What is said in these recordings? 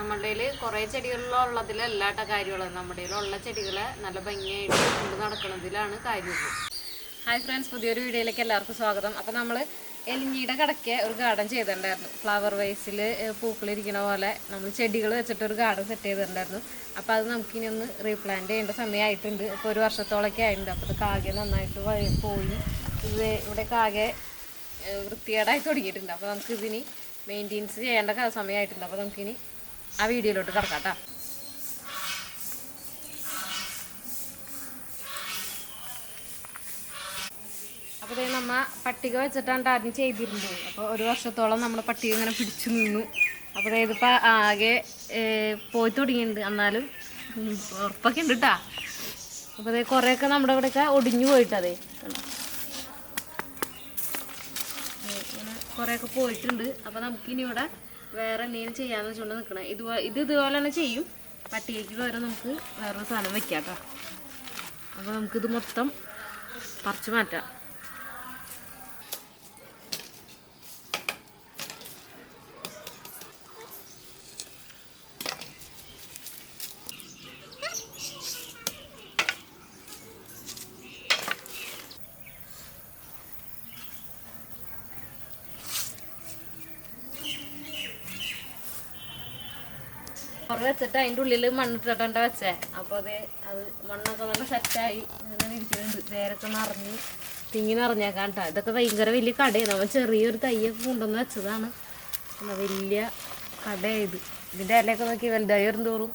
നമ്മുടെ കയ്യിൽ കുറേ ഉള്ളതിൽ അല്ലാട്ട കാര്യമുള്ളത് നമ്മുടെ കയ്യിലുള്ള ചെടികളെ നല്ല ഭംഗിയായിട്ട് കൊണ്ട് നടക്കുന്നതിലാണ് കാര്യമുള്ളൂ. ഹായ് ഫ്രണ്ട്സ് പുതിയൊരു വീഡിയോയിലേക്ക് എല്ലാവർക്കും സ്വാഗതം. അപ്പോൾ നമ്മൾ എലിഞ്ഞിയുടെ കടയ്ക്ക് ഒരു ഗാർഡൻ ചെയ്തിട്ടുണ്ടായിരുന്നു. ഫ്ലവർ വൈസിൽ പൂക്കളിരിക്കണ പോലെ നമ്മൾ ചെടികൾ വെച്ചിട്ട് ഒരു ഗാർഡൻ സെറ്റ് ചെയ്തിട്ടുണ്ടായിരുന്നു. അപ്പോൾ അത് നമുക്കിനി ഒന്ന് റീപ്ലാന്റ് ചെയ്യേണ്ട സമയമായിട്ടുണ്ട്. ഇപ്പോൾ ഒരു വർഷത്തോളമൊക്കെ ആയിട്ടുണ്ട്. അപ്പോൾ അത് കാകെ നന്നായിട്ട് പോയി. ഇത് ഇവിടെ കാകെ വൃത്തികേടായി തുടങ്ങിയിട്ടുണ്ട്. അപ്പോൾ നമുക്കിതിനി മെയിന്റെയിൻസ് ചെയ്യേണ്ട സമയമായിട്ടുണ്ട്. അപ്പോൾ നമുക്കിനി ആ വീഡിയോയിലോട്ട് കിടക്കാം കേട്ടോ. അപ്പോൾ ഇതേ നമ്മ പട്ടിക വെച്ചിട്ടാണ് ആദ്യം ചെയ്തിരുന്നത്. അപ്പോൾ ഒരു വർഷത്തോളം നമ്മൾ പട്ടിക ഇങ്ങനെ പിടിച്ചു നിന്നു. അപ്പോൾ ഇതിപ്പോൾ ആകെ പോയി തുടങ്ങിയിട്ടുണ്ട്. എന്നാലും ഉറപ്പൊക്കെ ഉണ്ട് കേട്ടാ അപ്പോൾ അതേ കുറേയൊക്കെ നമ്മുടെ ഇവിടെയൊക്കെ ഒടിഞ്ഞു പോയിട്ടതേ കുറേയൊക്കെ പോയിട്ടുണ്ട്. അപ്പോൾ നമുക്കിനി ഇവിടെ വേറെ എന്തെങ്കിലും ചെയ്യാന്ന് വെച്ചുകൊണ്ട് നിൽക്കണം ഇതുപോലെ ഇത് ഇതുപോലെ തന്നെ ചെയ്യും. പട്ടികയ്ക്ക് പകരം നമുക്ക് വേറൊരു സാധനം വെക്കാം കേട്ടോ അപ്പോൾ നമുക്കിത് മൊത്തം പറിച്ചു മാറ്റാം. കുറേ വെച്ചിട്ട് അതിന്റെ ഉള്ളിൽ മണ്ണിട്ടിട്ടാണ് വെച്ചേ. അപ്പോൾ അത് അത് മണ്ണൊക്കെ നല്ല സെറ്റായി. ഇങ്ങനെ ഇരിക്കുന്നുണ്ട്. വേരൊക്കെ നിറഞ്ഞ് തിങ്ങി നിറഞ്ഞേക്കാൻ കേട്ടോ ഇതൊക്കെ ഭയങ്കര വലിയ കടയാണ്. നമ്മൾ ചെറിയൊരു തയ്യൊക്കെ കൊണ്ടുവന്ന് വെച്ചതാണ്. വലിയ കടയായത് ഇതിന്റെ ഇലയൊക്കെ നോക്കി വലുതായി തോറും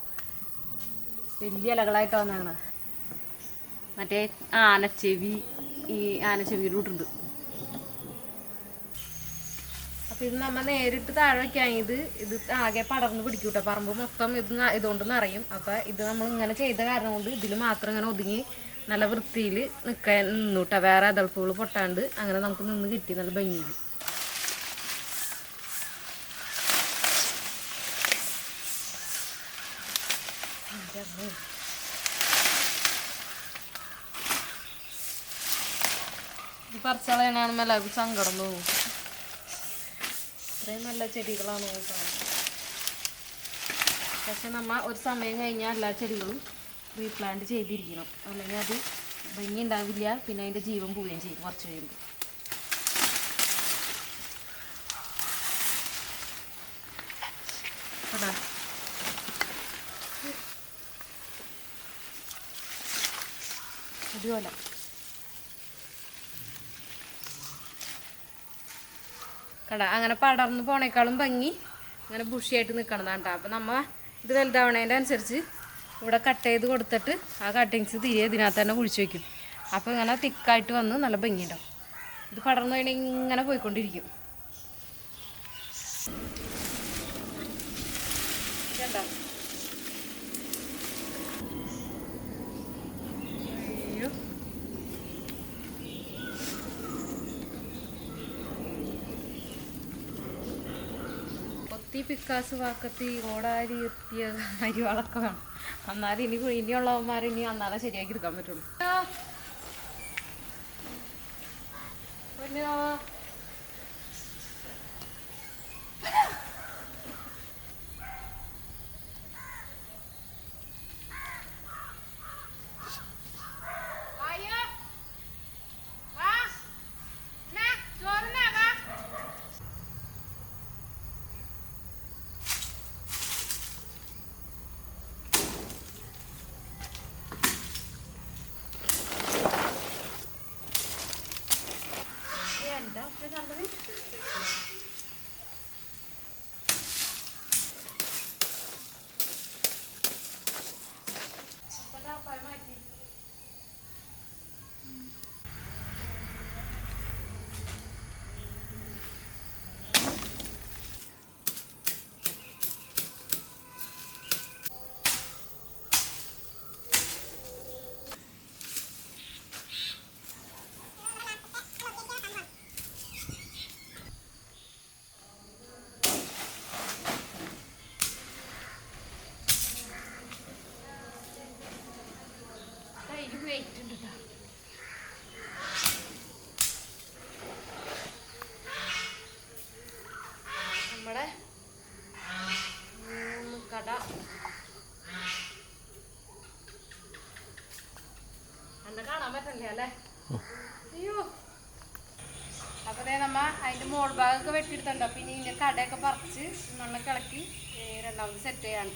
വലിയ ഇലകളായിട്ട് വന്നേക്കണ. മറ്റേ ആനച്ചെവി ഈ ആനച്ചെവിയുടെ കൂട്ടുണ്ട് അപ്പൊ ഇത് നമ്മ നേരിട്ട് താഴെ വെക്കാഞ്ഞത് ഇത് ആകെ പടർന്ന് പിടിക്കൂട്ടോ. പറമ്പ് മൊത്തം ഇത് ഇതുകൊണ്ട് നിറയും. അപ്പൊ ഇത് നമ്മൾ ഇങ്ങനെ ചെയ്ത കാരണം കൊണ്ട് ഇതിൽ മാത്രം ഇങ്ങനെ ഒതുങ്ങി നല്ല വൃത്തിയിൽ നിൽക്കാൻ നിന്നൂട്ടോ. വേറെ അതൾപ്പുകൾ പൊട്ടാണ്ട് അങ്ങനെ നമുക്ക് നിന്ന് കിട്ടി നല്ല ഭംഗിയിൽ. പറിച്ചളയനാണ് എല്ലാവർക്കും സങ്കടം തോന്നും. ഇത്രയും നല്ല ചെടികളാണ് പക്ഷെ നമ്മൾ ഒരു സമയം കഴിഞ്ഞാൽ എല്ലാ ചെടികളും റീപ്ലാന്റ് ചെയ്തിരിക്കണം. അല്ലെങ്കിൽ അത് ഭംഗി ഉണ്ടാവില്ല പിന്നെ അതിന്റെ ജീവൻ പോവുകയും ചെയ്യും കുറച്ച് കഴിയുമ്പോൾ ഇതുപോലെ കട അങ്ങനെ പടർന്ന് പോണേക്കാളും ഭംഗി അങ്ങനെ ബുഷിയായിട്ട് നിൽക്കണതാണ് കേട്ടോ. അപ്പം നമ്മൾ ഇത് വലുതാവണേന്റെ അനുസരിച്ച് ഇവിടെ കട്ട് ചെയ്ത് കൊടുത്തിട്ട് ആ കട്ടിങ്സ് തിരികെ ഇതിനകത്ത് തന്നെ കുഴിച്ച് വയ്ക്കും അപ്പോൾ ഇങ്ങനെ തിക്കായിട്ട് വന്ന് നല്ല ഭംഗിയുണ്ടാവും. ഇത് പടർന്നു കഴിഞ്ഞാൽ ഇങ്ങനെ പോയിക്കൊണ്ടിരിക്കും. ഇതുണ്ടോ? കൊത്തി പിക്കാസ് വാക്കത്തി ഓടാരി എത്തിയ അരിവാളൊക്കെ വേണം. എന്നാലും ഇനി ഇനിയുള്ളവന്മാർ ഇനി അന്നാലേ ശരിയാക്കി എടുക്കാൻ പറ്റുള്ളൂ. Ben de ben. അല്ലേ? അയ്യോ. അപ്പൊ നമ്മ അതിന്റെ മോൾ ഭാഗമൊക്കെ വെട്ടിയെടുത്തുണ്ടോ പിന്നെ ഇതിന്റെ കടയൊക്കെ പറിച്ച് മണ്ണൊക്കെ ഇളക്കി രണ്ടാമത് സെറ്റ് ചെയ്യാൻ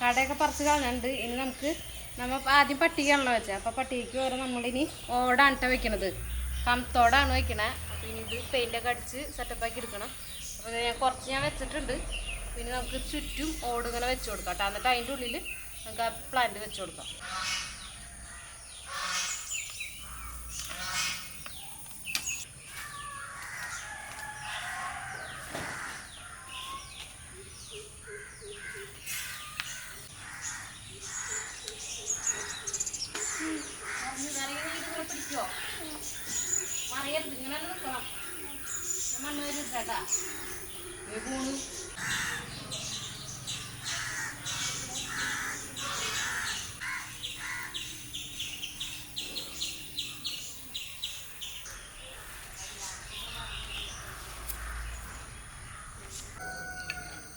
കടയൊക്കെ പറിച്ച് കളഞ്ഞിട്ടുണ്ട്. ഇനി നമുക്ക് നമ്മ ആദ്യം പട്ടികയാണല്ലോ വെച്ചത് അപ്പൊ പട്ടികയ്ക്ക് ഓരോ നമ്മളിനി ഓടാണ് വെക്കണത്. കമ്പത്തോടാണ് വയ്ക്കണത് അപ്പൊ ഇനി ഇത് പെയിന്റൊക്കെ അടിച്ച് സെറ്റപ്പാക്കി എടുക്കണം. അപ്പോൾ ഞാൻ കുറച്ച് ഞാൻ വെച്ചിട്ടുണ്ട്. പിന്നെ നമുക്ക് ചുറ്റും ഓടുങ്ങനെ വെച്ച് കൊടുക്കാം കേട്ടോ. എന്നിട്ട് അതിന്റെ ഉള്ളിൽ നമുക്ക് ആ പ്ലാന്റ് വെച്ച് കൊടുക്കാം. പിടിക്കോ മറിയരുത് ഇങ്ങനെ നിൽക്കണം മണ്ണ് വരും ചേട്ടാ പോണു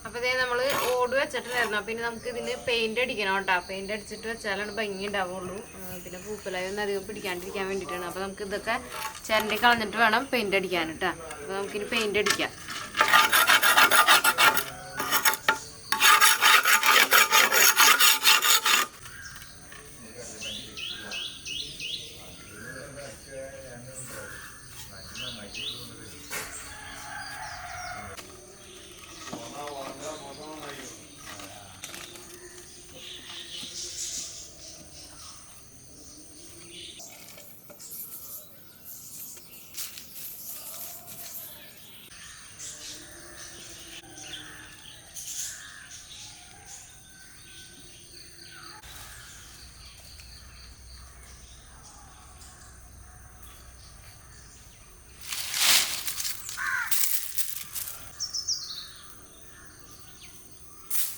അപ്പൊ ഇതേ നമ്മൾ ഓട് വെച്ചിട്ടുണ്ടായിരുന്നു. അപ്പൊ ഇനി നമുക്ക് ഇതിന് പെയിന്റ് അടിക്കണം കേട്ടോ. പെയിന്റ് അടിച്ചിട്ട് വെച്ചാലാണ് ഭംഗി ഉണ്ടാവുള്ളൂ. പിന്നെ പൂപ്പലായി ഒന്നും അധികം പിടിക്കാണ്ടിരിക്കാൻ വേണ്ടിയിട്ടാണ്. അപ്പോൾ നമുക്ക് ഇതൊക്കെ ചിരണ്ടി കളഞ്ഞിട്ട് വേണം പെയിന്റ് അടിക്കാൻ കേട്ടോ. അപ്പോൾ നമുക്കിനി പെയിന്റ് അടിക്കാം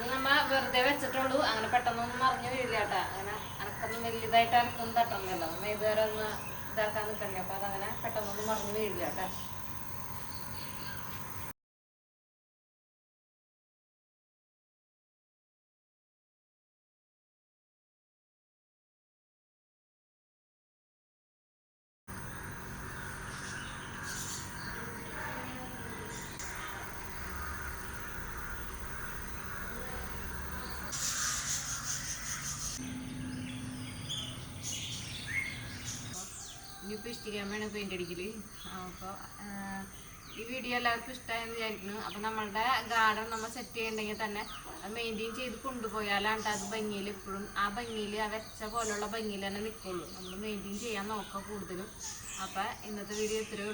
അത് നമ്മ വെറുതെ വെച്ചിട്ടുള്ളൂ. അങ്ങനെ പെട്ടെന്നൊന്നും മറിഞ്ഞു വീഴില്ല കേട്ടാ. അങ്ങനെ അനക്കൊന്നും വലിയതായിട്ട് അനക്കൊന്നും തട്ടുന്നില്ല നമ്മ ഇതുവരെ ഒന്ന് ഇതാക്കാൻ നിൽക്കണ്ടേ അപ്പൊ അതങ്ങനെ പെട്ടെന്നൊന്നും മറിഞ്ഞു വീഴില്ല കേട്ടാ. ഇനിയിപ്പോൾ ഇഷ്ടിക്കാമാണ് പെയിന്റ് അടിക്കൽ. അപ്പോൾ ഈ വീഡിയോ എല്ലാവർക്കും ഇഷ്ടമായെന്ന് വിചാരിക്കുന്നു. അപ്പോൾ നമ്മളുടെ ഗാർഡൻ നമ്മൾ സെറ്റ് ചെയ്യണമെങ്കിൽ തന്നെ അത് മെയിന്റെയിൻ ചെയ്ത് കൊണ്ടുപോയാലാണ് അത് ഭംഗിയിൽ എപ്പോഴും ആ ഭംഗിയിൽ ആ വെച്ച പോലുള്ള ഭംഗിയിൽ തന്നെ നിൽക്കുള്ളൂ നമ്മൾ മെയിന്റെയിൻ ചെയ്യാൻ നോക്കുക കൂടുതലും. അപ്പോൾ ഇന്നത്തെ വീഡിയോ ഇത്രയേ ഉള്ളൂ.